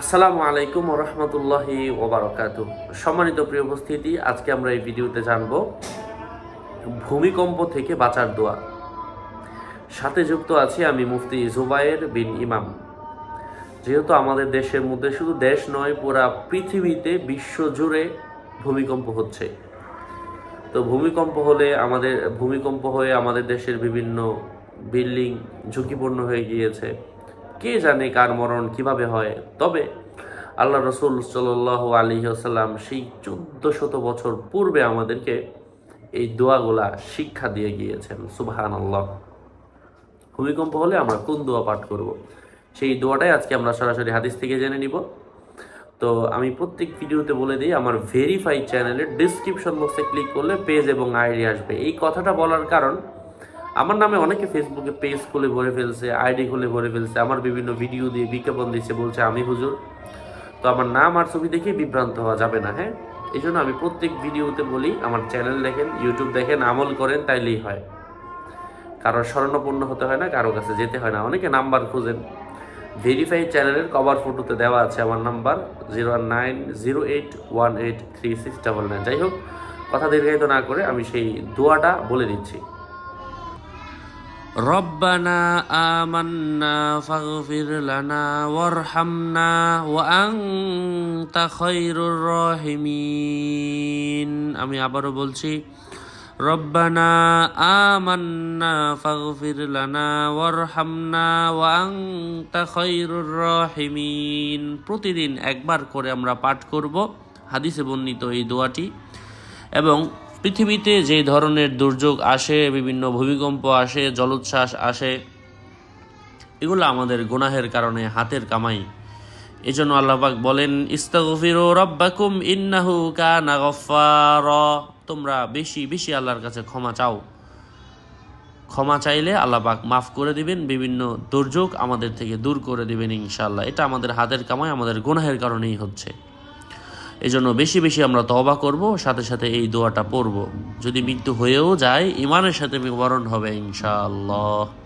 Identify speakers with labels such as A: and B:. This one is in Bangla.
A: আসসালামু আলাইকুম রহমতুল্লাহি ওবরাকাতু সম্মানিত প্রিয় উপস্থিতি, আজকে আমরা এই ভিডিওতে জানব ভূমিকম্প থেকে বাঁচার দোয়া। সাথে যুক্ত আছি আমি মুফতি জুবায়ের বিন ইমাম। যেহেতু আমাদের দেশের মধ্যে শুধু দেশ নয়, পুরা পৃথিবীতে বিশ্ব জুড়ে ভূমিকম্প হচ্ছে। তো ভূমিকম্প হলে আমাদের, ভূমিকম্প হয়ে আমাদের দেশের বিভিন্ন বিল্ডিং ঝুঁকিপূর্ণ হয়ে গিয়েছে। কে জানে কার মরণ কীভাবে হয়? তবে আল্লাহ রসুল সাল আলী আসাল্লাম সেই চোদ্দ শত বছর পূর্বে আমাদেরকে এই দোয়াগুলা শিক্ষা দিয়ে গিয়েছেন। সুবাহান আল্লাহ ভূমিকম্প হলে আমরা কোন দোয়া পাঠ করব? সেই দোয়াটাই আজকে আমরা সরাসরি হাদিস থেকে জেনে নিব। তো আমি প্রত্যেক ভিডিওতে বলে দিই, আমার ভেরিফাই চ্যানেলের ডিসক্রিপশন বক্সে ক্লিক করলে পেজ এবং আইডি আসবে। এই কথাটা বলার কারণ আমার নামে অনেকে ফেসবুকে পেজ খুলে ভরে ফেলছে আইডি খুলে ভরে ফেলছে, আমার বিভিন্ন ভিডিও দিয়ে বিজ্ঞাপন দিচ্ছে, বলছে, আমি হুজুর। তো আমার নাম আর ছবি দেখে বিভ্রান্ত হওয়া যাবে না হ্যাঁ? এই জন্য আমি প্রত্যেক ভিডিওতে বলি, আমার চ্যানেল দেখেন ইউটিউব দেখেন, আমল করেন, তাইলেই হয়। কারও স্মরণপূর্ণ হতে হয় না, কারও কাছে যেতে হয় না। অনেকে নাম্বার খুঁজেন। ভেরিফাই চ্যানেলের কভার ফটোতে দেওয়া আছে আমার number zero nine zero eight one eight three six double nine যাই হোক, কথা দীর্ঘায়িত না করে আমি সেই দোয়াটা বলে দিচ্ছি। রব্বানা আমান্না ফাগফির লানা ওয়ারহামনা ওয়া আনতা খায়রুর রাহিমিন। আমি আবারও বলছি, রব্বানা আমান্না ফাগফির লানা ওয়ারহামনা ওয়া আনতা প্রতিদিন একবার করে আমরা পাঠ করব, হাদিসে বর্ণিত এই দোয়াটি। এবং পৃথিবীতে যে ধরনের দুর্যোগ আসে, বিভিন্ন ভূমিকম্প আসে, জলোচ্ছ্বাস আসে, এগুলো আমাদের গুনাহের কারণে হাতের কামাই। এজন্য আল্লাহবাক বলেন, ইস্তাগফিরু রব্বাকুম ইন্নাহু কানা গফফারা। তোমরা বেশি বেশি আল্লাহর কাছে ক্ষমা চাও। ক্ষমা চাইলে আল্লাহ পাক মাফ করে দিবেন, বিভিন্ন দুর্যোগ আমাদের থেকে দূর করে দিবেন ইনশাল্লাহ এটা আমাদের হাতের কামাই, আমাদের গুনাহের কারণেই হচ্ছে। এজন্য বেশি বেশি আমরা তবা করব, সাথে সাথে এই দোয়াটা পড়ব। যদি মৃত্যু হয়েও যায় ইমানের সাথে মরণ হবে ইনশাআল্লাহ।